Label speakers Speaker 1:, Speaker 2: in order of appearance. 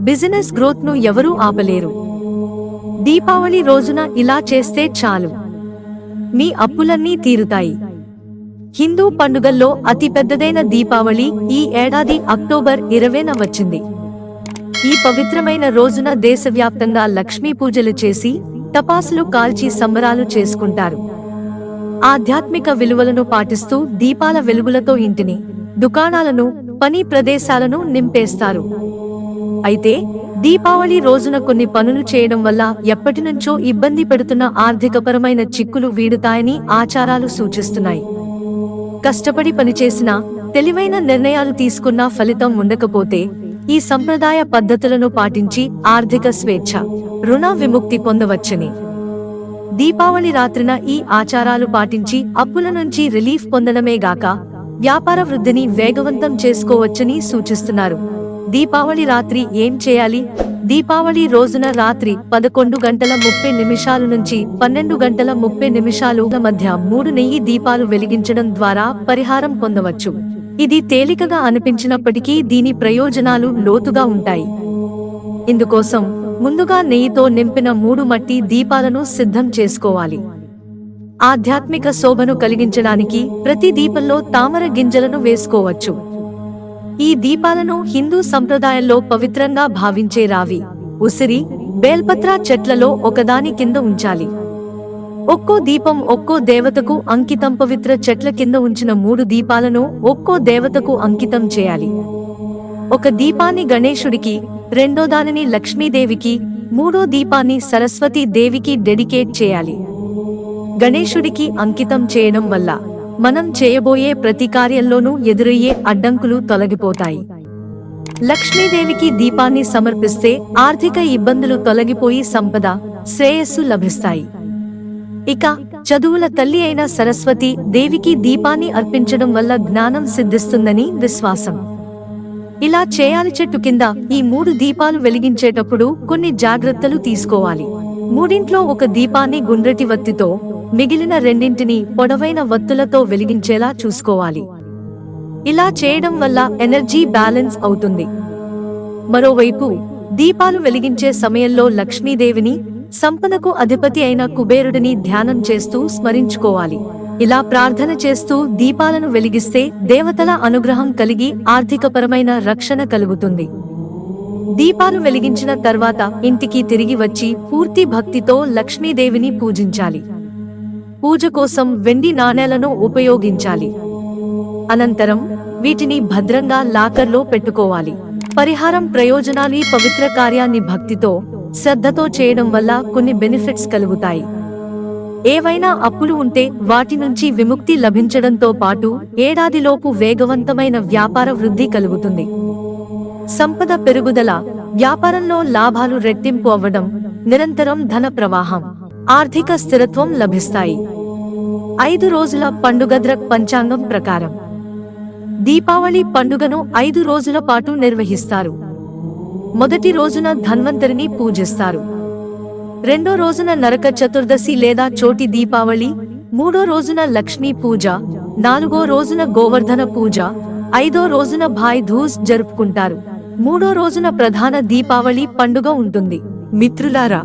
Speaker 1: Business గ్రోత్ను ఎవరూ ఆపలేరు. దీపావళి రోజున ఇలా చేస్తే చాలు. మీ అప్పులన్నీ తీరుతాయి. హిందూ పండుగల్లో అతిపెద్దదైన దీపావళి ఈ ఏడాది అక్టోబర్ ఇరవైన వచ్చింది. ఈ పవిత్రమైన రోజున దేశవ్యాప్తంగా లక్ష్మీ పూజలు చేసి తపాసులు కాల్చి సంబరాలు చేసుకుంటారు. ఆధ్యాత్మిక విలువలను పాటిస్తూ దీపాల వెలుగులతో ఇంటిని దుకాణాలను పని ప్రదేశాలను నింపేస్తారు. అయితే దీపావళి రోజున కొన్ని పనులు చేయడం వల్ల ఎప్పటినుంచో ఇబ్బంది పెడుతున్న ఆర్థికపరమైన చిక్కులు వీడుతాయని ఆచారాలు సూచిస్తున్నాయి. కష్టపడి పనిచేసినా తెలివైన నిర్ణయాలు తీసుకున్నా ఫలితం ఉండకపోతే ఈ సంప్రదాయ పద్ధతులను పాటించి ఆర్థిక స్వేచ్ఛ రుణ విముక్తి పొందవచ్చని. దీపావళి రాత్రిన ఈ ఆచారాలు పాటించి అప్పుల నుంచి రిలీఫ్ పొందడమే గాక వ్యాపార వృద్ధిని వేగవంతం చేసుకోవచ్చని సూచిస్తున్నారు. దీపావళి రాత్రి ఏం చేయాలి? దీపావళి రోజున రాత్రి పదకొండు గంటల ముప్పై నిమిషాల నుంచి పన్నెండు గంటల ముప్పై నిమిషాలు మధ్య మూడు నెయ్యి దీపాలు వెలిగించడం ద్వారా పరిహారం పొందవచ్చు. ఇది తేలికగా అనిపించినప్పటికీ దీని ప్రయోజనాలు లోతుగా ఉంటాయి. ఇందుకోసం ముందుగా నెయ్యితో నింపిన మూడు మట్టి దీపాలను సిద్ధం చేసుకోవాలి. ఆధ్యాత్మిక శోభను కలిగించడానికి ప్రతి దీపంలో తామర గింజలను వేసుకోవచ్చు. ఈ దీపాలను హిందూ సంప్రదాయంలో పవిత్రంగా భావించే రావి. ఉసిరి బేల్పత్రా చెట్లలో ఒకదాని కింద ఉంచాలి. ఒక్కో దీపం ఒక్కో దేవతకు అంకితం పవిత్ర చెట్ల కింద ఉంచిన మూడు దీపాలను ఒక్కో దేవతకు అంకితం చేయాలి. ఒక దీపాన్ని గణేశుడికి రెండో దానిని లక్ష్మీదేవికి మూడో దీపాన్ని సరస్వతీ దేవికి డెడికేట్ చేయాలి. గణేశుడికి అంకితం చేయడం వల్ల మనం చేయబోయే ప్రతి కార్యంలోనూ ఎదురయ్యే అడ్డంకులు తొలగిపోతాయి. లక్ష్మీదేవికి దీపాన్ని సమర్పిస్తే ఆర్థిక ఇబ్బందులు తొలగిపోయి సంపద శ్రేయస్సు లభిస్తాయి. ఇక చదువుల తల్లి అయిన సరస్వతి దేవికి దీపాన్ని అర్పించడం వల్ల జ్ఞానం సిద్ధిస్తుందని విశ్వాసం. ఇలా చేయాలి చెట్టు కింద ఈ మూడు దీపాలు వెలిగించేటప్పుడు కొన్ని జాగ్రత్తలు తీసుకోవాలి. మూడింట్లో ఒక దీపాన్ని గుండ్రటి వత్తితో మిగిలిన రెండింటిని పొడవైన వత్తులతో వెలిగించేలా చూసుకోవాలి. ఇలా చేయడం వల్ల ఎనర్జీ బ్యాలెన్స్ అవుతుంది. మరోవైపు దీపాలు వెలిగించే సమయంలో లక్ష్మీదేవిని సంపదకు అధిపతి అయిన కుబేరుడిని ధ్యానం చేస్తూ స్మరించుకోవాలి. ఇలా ప్రార్థన చేస్తూ దీపాలను వెలిగిస్తే దేవతల అనుగ్రహం కలిగి ఆర్థికపరమైన రక్షణ కలుగుతుంది. దీపాలు వెలిగించిన తర్వాత ఇంటికి తిరిగి వచ్చి పూర్తి భక్తితో లక్ష్మీదేవిని పూజించాలి. పూజ కోసం వెండి నాణేలను ఉపయోగించాలి. అనంతరం వీటిని భద్రంగా లాకర్లో పెట్టుకోవాలి. పరిహారం ప్రయోజనాలు పవిత్ర కార్యాన్ని భక్తితో శ్రద్ధతో చేయడం వల్ల కొన్ని బెనిఫిట్స్ కలుగుతాయి. ఏవైనా అప్పులు ఉంటే వాటి నుంచి విముక్తి లభించడంతో పాటు ఏడాదిలోపు వేగవంతమైన వ్యాపార వృద్ధి కలుగుతుంది. సంపద పెరుగుదల వ్యాపారంలో లాభాలు రెట్టింపు అవ్వడం నిరంతరం ధన ప్రవాహం. ఆర్థిక స్థిరత్వం లభిస్తాయి. ఐదు రోజుల పండుగద్ర పంచాంగం ప్రకారం. దీపావళి పండుగను ఐదు రోజుల పాటు నిర్వహిస్తారు. మొదటి రోజున ధన్వంతరిని పూజిస్తారు. రెండో రోజున నరక చతుర్దశి లేదా చోటి దీపావళి మూడో రోజున లక్ష్మీ పూజ నాలుగో రోజున గోవర్ధన పూజ ఐదో రోజున భాయ్ ధూస్ జరుపుకుంటారు. మూడో రోజున ప్రధాన దీపావళి పండుగ ఉంటుంది. మిత్రులారా